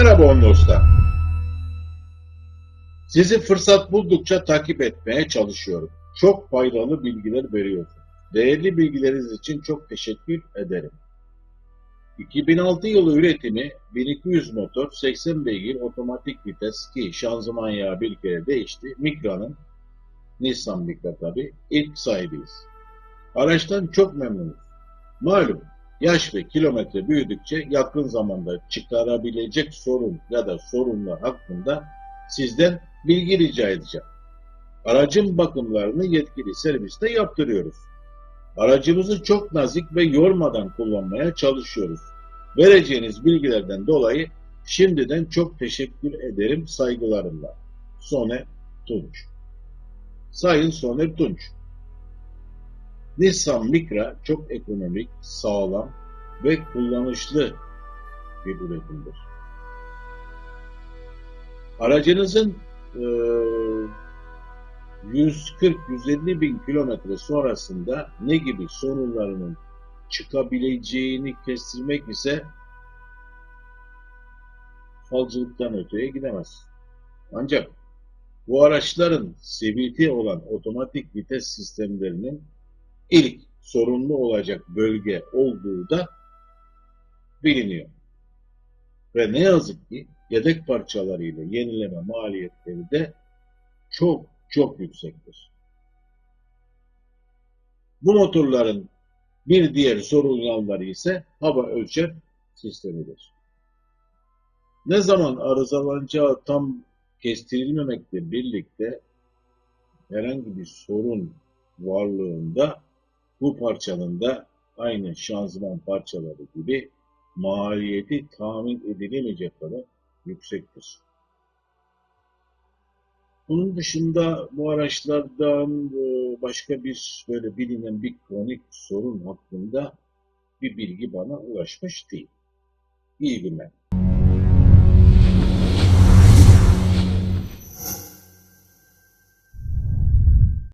Bonlos'ta. Sizi fırsat buldukça takip etmeye çalışıyorum. Çok faydalı bilgiler veriyorsunuz. Değerli bilgileriniz için çok teşekkür ederim. 2006 yılı üretimi 1200 motor 80 beygir otomatik vites ki şanzıman yağı bir kere değişti. Mikra'nın Nissan Micra tabi ilk sahibiyiz. Araçtan çok memnunuz. Malum yaş ve kilometre büyüdükçe yakın zamanda çıkarabilecek sorun ya da sorunlar hakkında sizden bilgi rica edeceğim. Aracın bakımlarını yetkili serviste yaptırıyoruz. Aracımızı çok nazik ve yormadan kullanmaya çalışıyoruz. Vereceğiniz bilgilerden dolayı şimdiden çok teşekkür ederim saygılarımla. Soner Tunç Sayın Soner Tunç Nissan Micra çok ekonomik, sağlam ve kullanışlı bir üretimdir. Aracınızın e, 140-150 bin kilometre sonrasında ne gibi sorunlarının çıkabileceğini kestirmek ise falcılıktan öteye gidemez. Ancak bu araçların CVT olan otomatik vites sistemlerinin ilk sorunlu olacak bölge olduğu da biliniyor. Ve ne yazık ki yedek parçalarıyla yenileme maliyetleri de çok çok yüksektir. Bu motorların bir diğer sorun yanları ise hava ölçer sistemidir. Ne zaman arızalanacağı tam kestirilmemekle birlikte herhangi bir sorun varlığında bu parçanın da aynı şanzıman parçaları gibi maliyeti tahmin edilemeyecek kadar yüksektir. Bunun dışında bu araçlardan e, başka bir böyle bilinen bir kronik sorun hakkında bir bilgi bana ulaşmış değil. İyi günler.